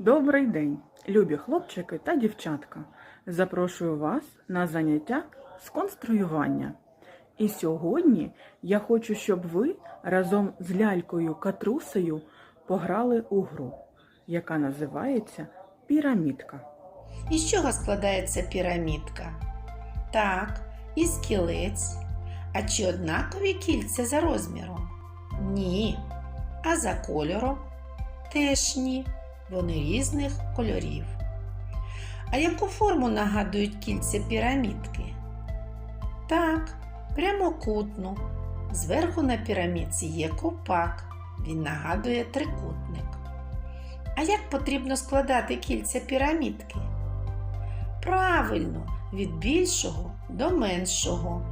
Добрий день, любі хлопчики та дівчатка. Запрошую вас на заняття з конструювання. І сьогодні я хочу, щоб ви разом з лялькою Катрусею пограли у гру, яка називається Пірамідка. Із чого складається пірамідка? Так, із кілець. А чи однакові кільця за розміром? Ні. А за кольором? Теж ні. Вони різних кольорів. А яку форму нагадують кільця пірамідки? Так, прямокутну. Зверху на пірамідці є ковпак. Він нагадує трикутник. А як потрібно складати кільця пірамідки? Правильно, від більшого до меншого.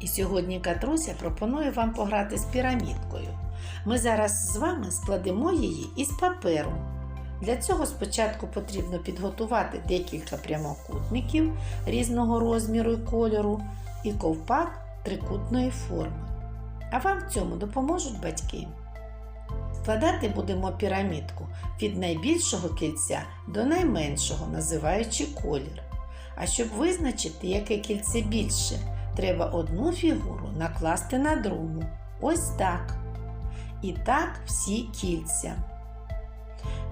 І сьогодні Катруся пропонує вам пограти з пірамідкою. Ми зараз з вами складемо її із паперу. Для цього спочатку потрібно підготувати декілька прямокутників різного розміру і кольору і ковпак трикутної форми. А вам в цьому допоможуть батьки. Складати будемо пірамідку від найбільшого кільця до найменшого, називаючи колір. А щоб визначити, яке кільце більше, треба одну фігуру накласти на другу. Ось так. І так всі кільця.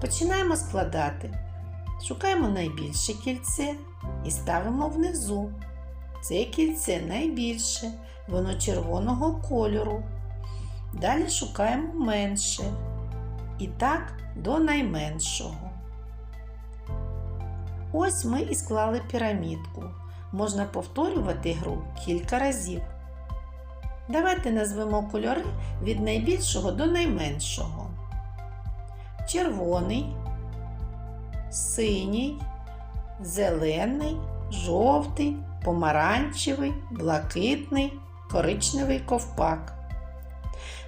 Починаємо складати. Шукаємо найбільше кільце і ставимо внизу. Це кільце найбільше, воно червоного кольору. Далі шукаємо менше. І так до найменшого. Ось ми і склали пірамідку. Можна повторювати гру кілька разів. Давайте назвемо кольори від найбільшого до найменшого. Червоний, синій, зелений, жовтий, помаранчевий, блакитний, коричневий ковпак.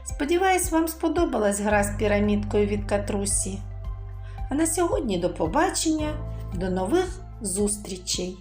Сподіваюсь, вам сподобалась гра з пірамідкою від Катрусі. А на сьогодні до побачення, до нових зустрічей!